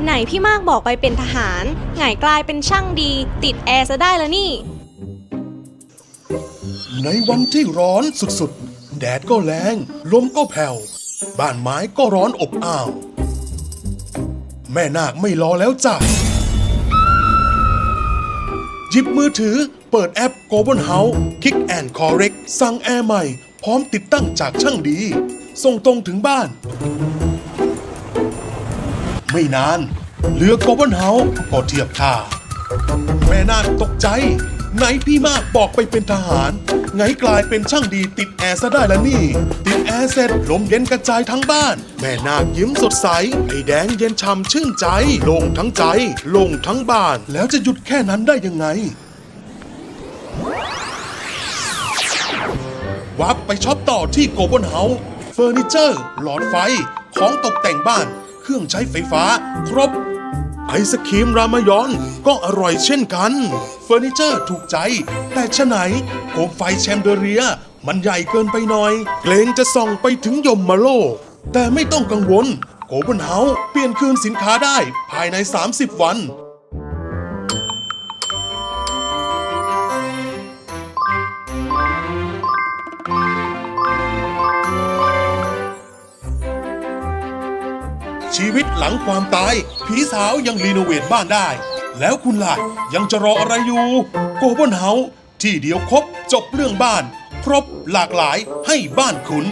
ไหนพี่มากบอกไปเป็นทหารไงกลายเป็นช่างดี ติดแอร์ซะได้แล้วนี่ ในวันที่ร้อนสุดๆ แดดก็แรงลมก็แผ่ว บ้านไม้ก็ร้อนอบอ้าว แม่นาคไม่รอแล้วจ้ะหยิบมือถือเปิดแอป g o b a l House Kick and Correct สั่งแอร์ใหม่ พร้อมติดตั้งจากช่างดี ส่งตรงถึงบ้าน ไม่นานเรือ g o b a l House ก็เทียบท่า แม่นาคตกใจ ไหนพี่มากบอกไปเป็นทหาร ไงกลายเป็นช่างดีติดแอร์ซะได้ละนี่ ติดแอร์เสร็จลมเย็นกระจายทั้งบ้าน แม่นาคยิ้มสดใส ไอแดงเย็นช่ำชื่นใจลงทั้งใจลงทั้งบ้าน แล้วจะหยุดแค่นั้นได้ยังไงวับไปช็อปต่อที่โกบอลเฮาเฟอร์นิเจอร์ หลอดไฟ ของตกแต่งบ้าน เครื่องใช้ไฟฟ้า ครบ ไอศครีมรามายอนก็อร่อยเช่นกัน เฟอร์นิเจอร์ถูกใจ แต่ชะไหนโคมไฟแชมเดอเรีย มันใหญ่เกินไปหน่อย เกรงจะส่องไปถึงยมมาโลก แต่ไม่ต้องกังวลโกลบอลเฮาเปลี่ยนคืนสินค้าได้ภายใน 30 วัน ชีวิตหลังความตาย ผีสาวยังรีโนเวทบ้านได้ แล้วคุณล่ะ ยังจะรออะไรอยู่ โกบอนเฮาที่เดียวครบจบเรื่องบ้าน ครบหลากหลายให้บ้านคุณ